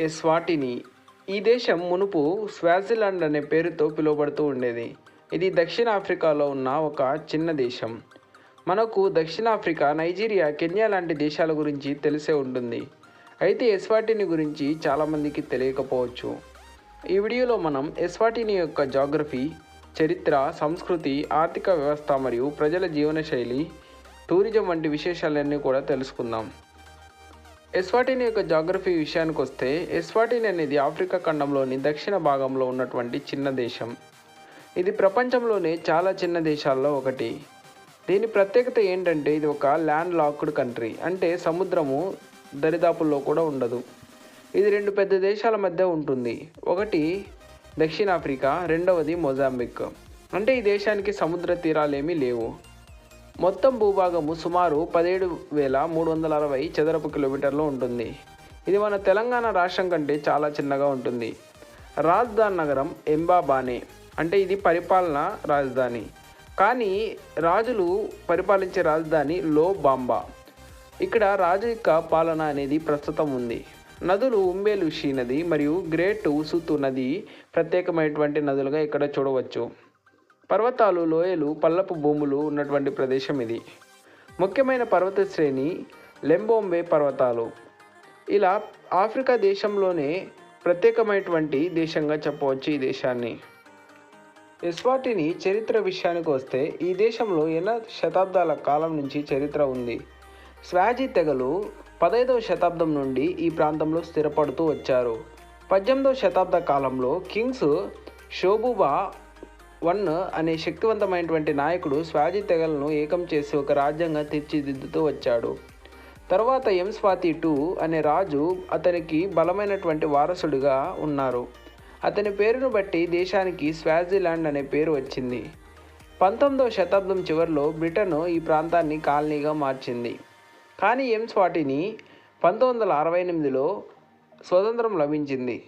ఎస్వాటిని ఈ దేశం మునుపు స్వాజిలాండ్ అనే పేరుతో పిలువబడుతూ ఉండేది. ఇది దక్షిణాఫ్రికాలో ఉన్న ఒక చిన్న దేశం. మనకు దక్షిణాఫ్రికా నైజీరియా కెన్యా లాంటి దేశాల గురించి తెలిసే ఉంటుంది. అయితే ఎస్వాటిని గురించి చాలామందికి తెలియకపోవచ్చు. ఈ వీడియోలో మనం ఎస్వాటిని యొక్క జాగ్రఫీ చరిత్ర సంస్కృతి ఆర్థిక వ్యవస్థ మరియు ప్రజల జీవనశైలి టూరిజం వంటి విశేషాలన్నీ కూడా తెలుసుకుందాం. ఎస్వాటిని యొక్క జాగ్రఫీ విషయానికి వస్తే ఎస్వాటిని అనేది ఆఫ్రికా ఖండంలోని దక్షిణ భాగంలో ఉన్నటువంటి చిన్న దేశం. ఇది ప్రపంచంలోనే చాలా చిన్న దేశాల్లో ఒకటి. దీని ప్రత్యేకత ఏంటంటే ఇది ఒక ల్యాండ్ లాక్డ్ కంట్రీ అంటే సముద్రము దరిదాపుల్లో కూడా ఉండదు. ఇది రెండు పెద్ద దేశాల మధ్య ఉంటుంది. ఒకటి దక్షిణాఫ్రికా రెండవది మొజాంబిక్. అంటే ఈ దేశానికి సముద్ర తీరాలేమీ లేవు. మొత్తం భూభాగము సుమారు పదిహేడు వేల మూడు వందల అరవై చదరపు కిలోమీటర్లు ఉంటుంది. ఇది మన తెలంగాణ రాష్ట్రం కంటే చాలా చిన్నగా ఉంటుంది. రాజధాని నగరం ఎంబాబానే. అంటే ఇది పరిపాలన రాజధాని. కానీ రాజులు పరిపాలించే రాజధాని లో బాంబా ఇక్కడ రాజు యొక్క పాలన అనేది ప్రస్తుతం ఉంది. నదులు ఉంబేలుషి నది మరియు గ్రేట్ ఉసుతు నది ప్రత్యేకమైనటువంటి నదులుగా ఇక్కడ చూడవచ్చు. పర్వతాలు లోయలు పల్లపు భూములు ఉన్నటువంటి ప్రదేశం ఇది. ముఖ్యమైన పర్వత శ్రేణి లెంబోంబే పర్వతాలు. ఇలా ఆఫ్రికా దేశంలోనే ప్రత్యేకమైనటువంటి దేశంగా చెప్పవచ్చు ఈ దేశాన్ని. ఎస్వాటిని చరిత్ర విషయానికి వస్తే ఈ దేశంలో ఎన్నో శతాబ్దాల కాలం నుంచి చరిత్ర ఉంది. స్వాజీ తెగలు పదహైదవ శతాబ్దం నుండి ఈ ప్రాంతంలో స్థిరపడుతూ వచ్చారు. పద్దెనిమిదవ శతాబ్ద కాలంలో కింగ్స్ షోబుబా వన్ అనే శక్తివంతమైనటువంటి నాయకుడు స్వాజీ తెగలను ఏకం చేసి ఒక రాజ్యంగా తీర్చిదిద్దుతూ వచ్చాడు. తర్వాత ఎం స్వాతి టూ అనే రాజు అతనికి బలమైనటువంటి వారసుడిగా ఉన్నారు. అతని పేరును బట్టి దేశానికి స్వాజిలాండ్ అనే పేరు వచ్చింది. పంతొమ్మిదవ శతాబ్దం చివరిలో బ్రిటన్ ఈ ప్రాంతాన్ని కాలనీగా మార్చింది. కానీ ఎం స్వాటిని పంతొమ్మిది వందల అరవై ఎనిమిదిలో స్వతంత్రం లభించింది.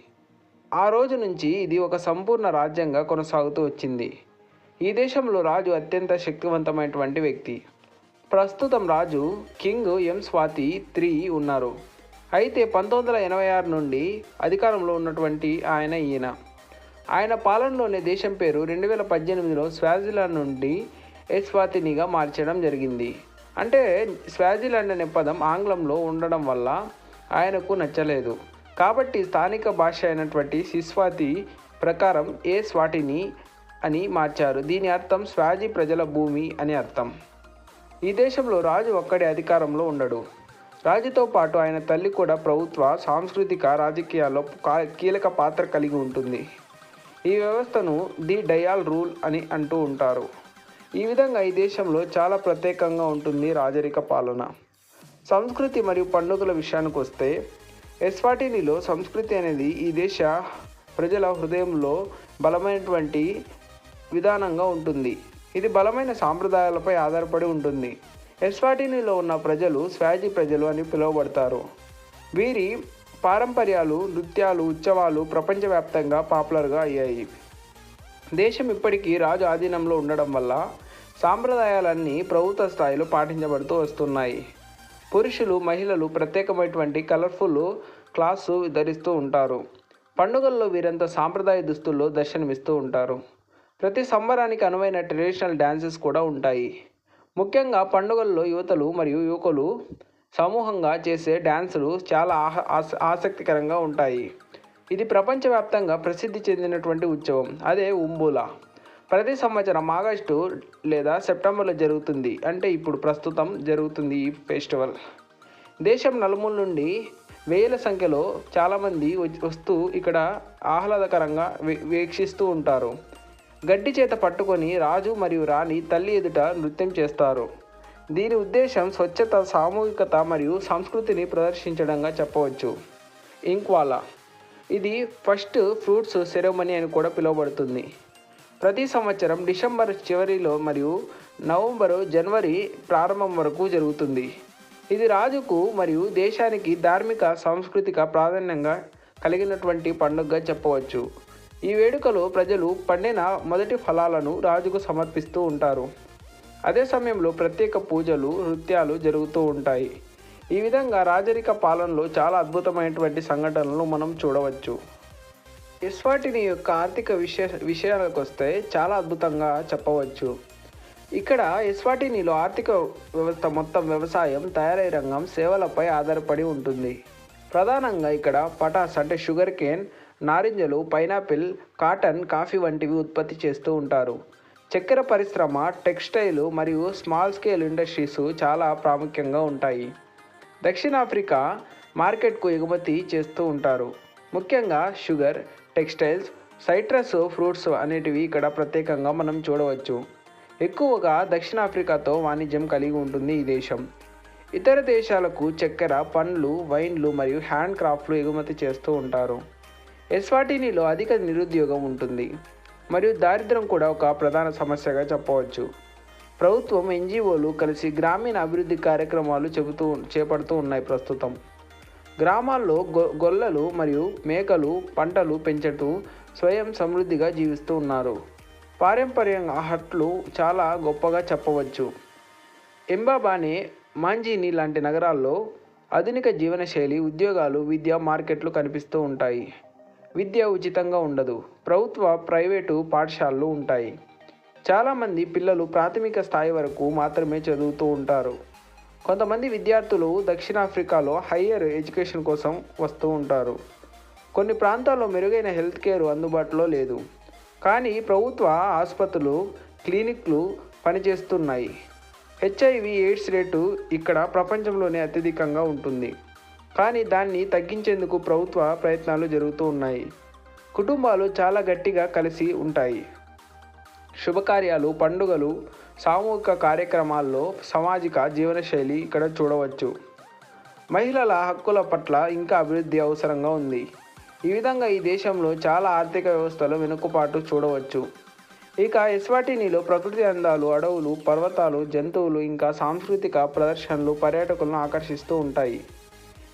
ఆ రోజు నుంచి ఇది ఒక సంపూర్ణ రాజ్యంగా కొనసాగుతూ వచ్చింది. ఈ దేశంలో రాజు అత్యంత శక్తివంతమైనటువంటి వ్యక్తి. ప్రస్తుతం రాజు కింగ్ ఎం స్వాతి త్రీ ఉన్నారు. అయితే పంతొమ్మిది వందల ఎనభై ఆరు నుండి అధికారంలో ఉన్నటువంటి ఆయన ఈయన. ఆయన పాలనలోనే దేశం పేరు రెండు వేల పద్దెనిమిదిలో స్వాజిలాండ్ నుండి ఎస్వాతినిగా మార్చడం జరిగింది. అంటే స్వాజిలాండ్ అనే పదం ఆంగ్లంలో ఉండడం వల్ల ఆయనకు నచ్చలేదు. కాబట్టి స్థానిక భాష అయినటువంటి సిస్వాతి ప్రకారం ఏ స్వాటిని అని మార్చారు. దీని అర్థం స్వాజీ ప్రజల భూమి అని అర్థం. ఈ దేశంలో రాజు ఒక్కడే అధికారంలో ఉండడు. రాజుతో పాటు ఆయన తల్లి కూడా ప్రభుత్వ సాంస్కృతిక రాజకీయాల్లో కీలక పాత్ర కలిగి ఉంటుంది. ఈ వ్యవస్థను ది డయాల్ రూల్ అని అంటూ ఉంటారు. ఈ విధంగా ఈ దేశంలో చాలా ప్రత్యేకంగా ఉంటుంది రాజరిక పాలన. సంస్కృతి మరియు పండుగల విషయానికి వస్తే ఎస్వాటినిలో సంస్కృతి అనేది ఈ దేశ ప్రజల హృదయంలో బలమైనటువంటి విధానంగా ఉంటుంది. ఇది బలమైన సాంప్రదాయాలపై ఆధారపడి ఉంటుంది. ఎస్వాటినిలో ఉన్న ప్రజలు స్వాజీ ప్రజలు అని పిలువబడతారు. వీరి పారంపర్యాలు నృత్యాలు ఉత్సవాలు ప్రపంచవ్యాప్తంగా పాపులర్గా అయ్యాయి. దేశం ఇప్పటికీ రాజు ఆధీనంలో ఉండడం వల్ల సాంప్రదాయాలన్నీ ప్రభుత్వ స్థాయిలో పాటించబడుతూ వస్తున్నాయి. పురుషులు మహిళలు ప్రత్యేకమైనటువంటి కలర్ఫుల్ క్లాసు ధరిస్తూ ఉంటారు. పండుగల్లో వీరంతా సాంప్రదాయ దుస్తుల్లో దర్శనమిస్తూ ఉంటారు. ప్రతి సంబరానికి అనువైన ట్రెడిషనల్ డ్యాన్సెస్ కూడా ఉంటాయి. ముఖ్యంగా పండుగల్లో యువతలు మరియు యువకులు సమూహంగా చేసే డ్యాన్సులు చాలా ఆస- ఆసక్తికరంగా ఉంటాయి. ఇది ప్రపంచవ్యాప్తంగా ప్రసిద్ధి చెందినటువంటి ఉత్సవం. అదే ఉంబులా ప్రతి సంవత్సరం ఆగస్టు లేదా సెప్టెంబర్లో జరుగుతుంది. అంటే ఇప్పుడు ప్రస్తుతం జరుగుతుంది ఈ ఫెస్టివల్. దేశం నలుమూల నుండి వేల సంఖ్యలో చాలామంది వస్తూ ఇక్కడ ఆహ్లాదకరంగా వీక్షిస్తూ ఉంటారు. గడ్డి చేత పట్టుకొని రాజు మరియు రాణి తల్లి ఎదుట నృత్యం చేస్తారు. దీని ఉద్దేశం స్వచ్ఛత సామూహికత మరియు సంస్కృతిని ప్రదర్శించడంగా చెప్పవచ్చు. ఇంక్వాలా. ఇది ఫస్ట్ ఫ్రూట్స్ సెరమనీ అని కూడా పిలువబడుతుంది. ప్రతి సంవత్సరం డిసెంబర్ చివరిలో మరియు నవంబరు జనవరి ప్రారంభం వరకు జరుగుతుంది. ఇది రాజుకు మరియు దేశానికి ధార్మిక సాంస్కృతిక ప్రాధాన్యంగా కలిగినటువంటి పండుగగా చెప్పవచ్చు. ఈ వేడుకలో ప్రజలు పండిన మొదటి ఫలాలను రాజుకు సమర్పిస్తూ ఉంటారు. అదే సమయంలో ప్రత్యేక పూజలు నృత్యాలు జరుగుతూ ఉంటాయి. ఈ విధంగా రాజరిక పాలనలో చాలా అద్భుతమైనటువంటి సంఘటనలు మనం చూడవచ్చు. ఎస్వాటిని యొక్క ఆర్థిక విషయ విషయాలకు వస్తే చాలా అద్భుతంగా చెప్పవచ్చు. ఇక్కడ ఎస్వాటినిలో ఆర్థిక వ్యవస్థ మొత్తం వ్యవసాయం తయారీ రంగం సేవలపై ఆధారపడి ఉంటుంది. ప్రధానంగా ఇక్కడ పటాస్ అంటే షుగర్ కేన్ నారింజలు పైనాపిల్ కాటన్ కాఫీ వంటివి ఉత్పత్తి చేస్తూ ఉంటారు. చక్కెర పరిశ్రమ టెక్స్టైల్ మరియు స్మాల్ స్కేల్ ఇండస్ట్రీస్ చాలా ప్రాముఖ్యంగా ఉంటాయి. దక్షిణాఫ్రికా మార్కెట్కు ఎగుమతి చేస్తూ ఉంటారు. ముఖ్యంగా షుగర్ టెక్స్టైల్స్ సైట్రస్ ఫ్రూట్స్ అనేటివి ఇక్కడ ప్రత్యేకంగా మనం చూడవచ్చు. ఎక్కువగా దక్షిణాఫ్రికాతో వాణిజ్యం కలిగి ఉంటుంది ఈ దేశం. ఇతర దేశాలకు చక్కెర పండ్లు వైన్లు మరియు హ్యాండ్ క్రాఫ్ట్లు ఎగుమతి చేస్తూ ఉంటారు. ఎస్వాటినిలో అధిక నిరుద్యోగం ఉంటుంది. మరియు దారిద్ర్యం కూడా ఒక ప్రధాన సమస్యగా చెప్పవచ్చు. ప్రభుత్వం ఎన్జిఓలు కలిసి గ్రామీణ అభివృద్ధి కార్యక్రమాలు చెబుతూ చేపడుతూ ఉన్నాయి ప్రస్తుతం. గ్రామాల్లో గొ గొల్లలు మరియు మేకలు పంటలు పెంచుతూ స్వయం సమృద్ధిగా జీవిస్తూ ఉన్నారు. పారంపర్యంగా హట్లు చాలా గొప్పగా చెప్పవచ్చు. ఎంబాబానే మాంజీని లాంటి నగరాల్లో ఆధునిక జీవనశైలి ఉద్యోగాలు విద్య మార్కెట్లు కనిపిస్తూ ఉంటాయి. విద్య ఉచితంగా ఉండదు. ప్రభుత్వ ప్రైవేటు పాఠశాలలు ఉంటాయి. చాలామంది పిల్లలు ప్రాథమిక స్థాయి వరకు మాత్రమే చదువుతూ ఉంటారు. కొంతమంది విద్యార్థులు దక్షిణాఫ్రికాలో హయ్యర్ ఎడ్యుకేషన్ కోసం వస్తూ ఉంటారు. కొన్ని ప్రాంతాల్లో మెరుగైన హెల్త్ కేర్ అందుబాటులో లేదు. కానీ ప్రభుత్వ ఆసుపత్రులు క్లినిక్లు పనిచేస్తున్నాయి. హెచ్ఐవి ఎయిడ్స్ రేటు ఇక్కడ ప్రపంచంలోనే అత్యధికంగా ఉంటుంది. కానీ దాన్ని తగ్గించేందుకు ప్రభుత్వ ప్రయత్నాలు జరుగుతూ ఉన్నాయి. కుటుంబాలు చాలా గట్టిగా కలిసి ఉంటాయి. శుభకార్యాలు పండుగలు సామూహిక కార్యక్రమాల్లో సామాజిక జీవనశైలి ఇక్కడ చూడవచ్చు. మహిళల హక్కుల పట్ల ఇంకా అభివృద్ధి అవసరంగా ఉంది. ఈ విధంగా ఈ దేశంలో చాలా ఆర్థిక వ్యవస్థలు వెనుకపాటు చూడవచ్చు. ఇక ఎస్వాటినిలో ప్రకృతి అందాలు అడవులు పర్వతాలు జంతువులు ఇంకా సాంస్కృతిక ప్రదర్శనలు పర్యాటకులను ఆకర్షిస్తూ ఉంటాయి.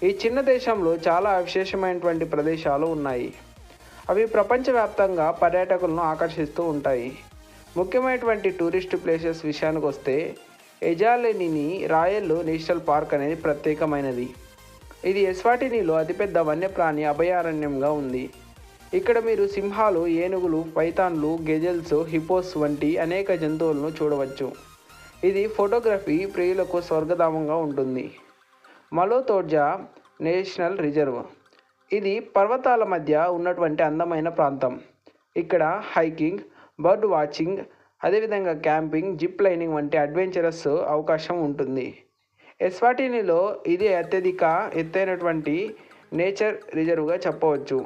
ఈ చిన్న దేశంలో చాలా విశేషమైనటువంటి ప్రదేశాలు ఉన్నాయి. అవి ప్రపంచవ్యాప్తంగా పర్యాటకులను ఆకర్షిస్తూ ఉంటాయి. ముఖ్యమైనటువంటి టూరిస్ట్ ప్లేసెస్ విషయానికి వస్తే ఎజాలెనిని రాయల్ నేషనల్ పార్క్ అనేది ప్రత్యేకమైనది. ఇది ఎస్వాటినిలో అతిపెద్ద వన్యప్రాణి అభయారణ్యంగా ఉంది. ఇక్కడ మీరు సింహాలు ఏనుగులు పైథాన్లు గెజల్స్ హిపోస్ వంటి అనేక జంతువులను చూడవచ్చు. ఇది ఫోటోగ్రఫీ ప్రియులకు స్వర్గధామంగా ఉంటుంది. Malolotja national reserve. ఇది పర్వతాల మధ్య ఉన్నటువంటి అందమైన ప్రాంతం. ఇక్కడ హైకింగ్ బర్డ్ వాచింగ్ అదేవిధంగా క్యాంపింగ్ జిప్ లైనింగ్ వంటి అడ్వెంచరస్ అవకాశం ఉంటుంది. ఎస్వాటినిలో ఇది అత్యధిక ఎత్తైనటువంటి నేచర్ రిజర్వ్గా చెప్పవచ్చు.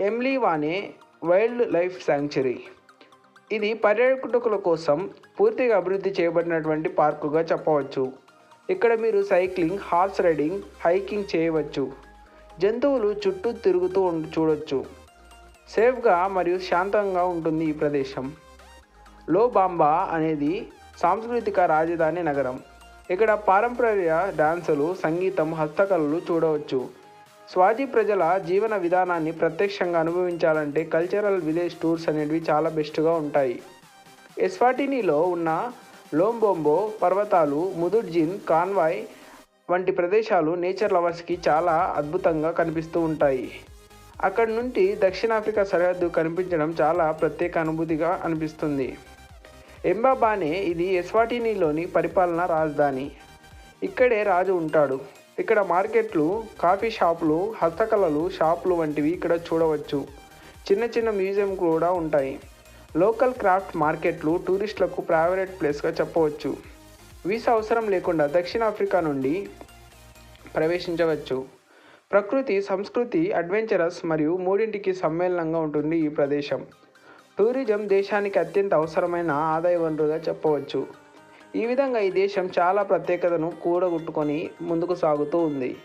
Mlilwane wildlife sanctuary. ఇది పర్యాటకుల కోసం పూర్తిగా అభివృద్ధి చేయబడినటువంటి పార్కుగా చెప్పవచ్చు. ఇక్కడ మీరు సైక్లింగ్ హార్స్ రైడింగ్ హైకింగ్ చేయవచ్చు. జంతువులు చుట్టూ తిరుగుతూ ఉండి చూడొచ్చు. సేఫ్గా మరియు శాంతంగా ఉంటుంది ఈ ప్రదేశం. లో బాంబా అనేది సాంస్కృతిక రాజధాని నగరం. ఇక్కడ పారంపర్య డాన్సులు సంగీతం హస్తకళలు చూడవచ్చు. స్వాజీ ప్రజల జీవన విధానాన్ని ప్రత్యక్షంగా అనుభవించాలంటే కల్చరల్ విలేజ్ టూర్స్ అనేవి చాలా బెస్ట్గా ఉంటాయి. ఎస్వాటినీలో ఉన్న లోంబోంబో పర్వతాలు ముదుడ్జిన్ కాన్వాయ్ వంటి ప్రదేశాలు నేచర్ లవర్స్కి చాలా అద్భుతంగా కనిపిస్తూ ఉంటాయి. అక్కడి నుండి దక్షిణాఫ్రికా సరిహద్దు కనిపించడం చాలా ప్రత్యేక అనుభూతిగా అనిపిస్తుంది. ఎంబాబానే ఇది ఎస్వాటినీలోని పరిపాలనా రాజధాని. ఇక్కడే రాజు ఉంటాడు. ఇక్కడ మార్కెట్లు కాఫీ షాపులు హస్తకళలు షాపులు వంటివి ఇక్కడ చూడవచ్చు. చిన్న చిన్న మ్యూజియం కూడా ఉంటాయి. లోకల్ క్రాఫ్ట్ మార్కెట్లు టూరిస్టులకు ప్రైవేట్ ప్లేస్గా చెప్పవచ్చు. వీసా అవసరం లేకుండా దక్షిణాఫ్రికా నుండి ప్రవేశించవచ్చు. ప్రకృతి సంస్కృతి అడ్వెంచరస్ మరియు మూడింటికి సమ్మేళనంగా ఉంటుంది ఈ ప్రదేశం. టూరిజం దేశానికి అత్యంత అవసరమైన ఆదాయ వనరుగా చెప్పవచ్చు. ఈ విధంగా ఈ దేశం చాలా ప్రత్యేకతను కూడగొట్టుకొని ముందుకు సాగుతూ ఉంది.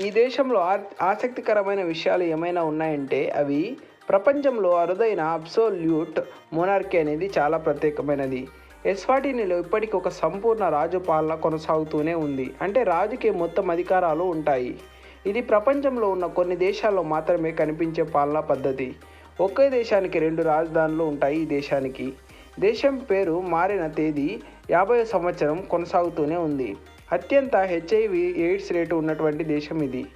ఈ దేశంలో ఆ- ఆసక్తికరమైన విషయాలు ఏమైనా ఉన్నాయంటే అవి ప్రపంచంలో అరుదైన అబ్సోల్యూట్ మోనార్కీ అనేది చాలా ప్రత్యేకమైనది. ఎస్వాటినిలో ఇప్పటికీ ఒక సంపూర్ణ రాజు పాలన కొనసాగుతూనే ఉంది. అంటే రాజుకి మొత్తం అధికారాలు ఉంటాయి. ఇది ప్రపంచంలో ఉన్న కొన్ని దేశాల్లో మాత్రమే కనిపించే పాలనా పద్ధతి. ఒకే దేశానికి రెండు రాజధానులు ఉంటాయి ఈ దేశానికి. దేశం పేరు మారిన తేదీ యాభై సంవత్సరం కొనసాగుతూనే ఉంది. అత్యంత హెచ్ఐవి ఎయిడ్స్ రేటు ఉన్నటువంటి దేశం ఇది.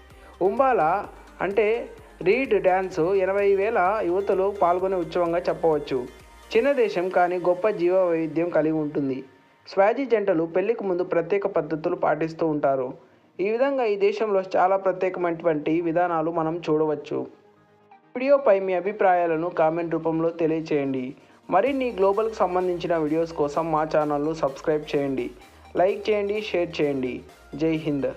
ఉంబాలా అంటే రీడ్ డ్యాన్స్ ఎనభై వేల యువతలు పాల్గొనే ఉత్సవంగా చెప్పవచ్చు. చిన్న దేశం కానీ గొప్ప జీవ వైవిధ్యం కలిగి ఉంటుంది. స్వాజీ జంటలు పెళ్ళికి ముందు ప్రత్యేక పద్ధతులు పాటిస్తూ ఉంటారు. ఈ విధంగా ఈ దేశంలో చాలా ప్రత్యేకమైనటువంటి విధానాలు మనం చూడవచ్చు. వీడియోపై మీ అభిప్రాయాలను కామెంట్ రూపంలో తెలియచేయండి. మరిన్ని గ్లోబల్కి సంబంధించిన వీడియోస్ కోసం మా ఛానల్ను సబ్స్క్రైబ్ చేయండి. లైక్ చేయండి షేర్ చేయండి. జై హింద్.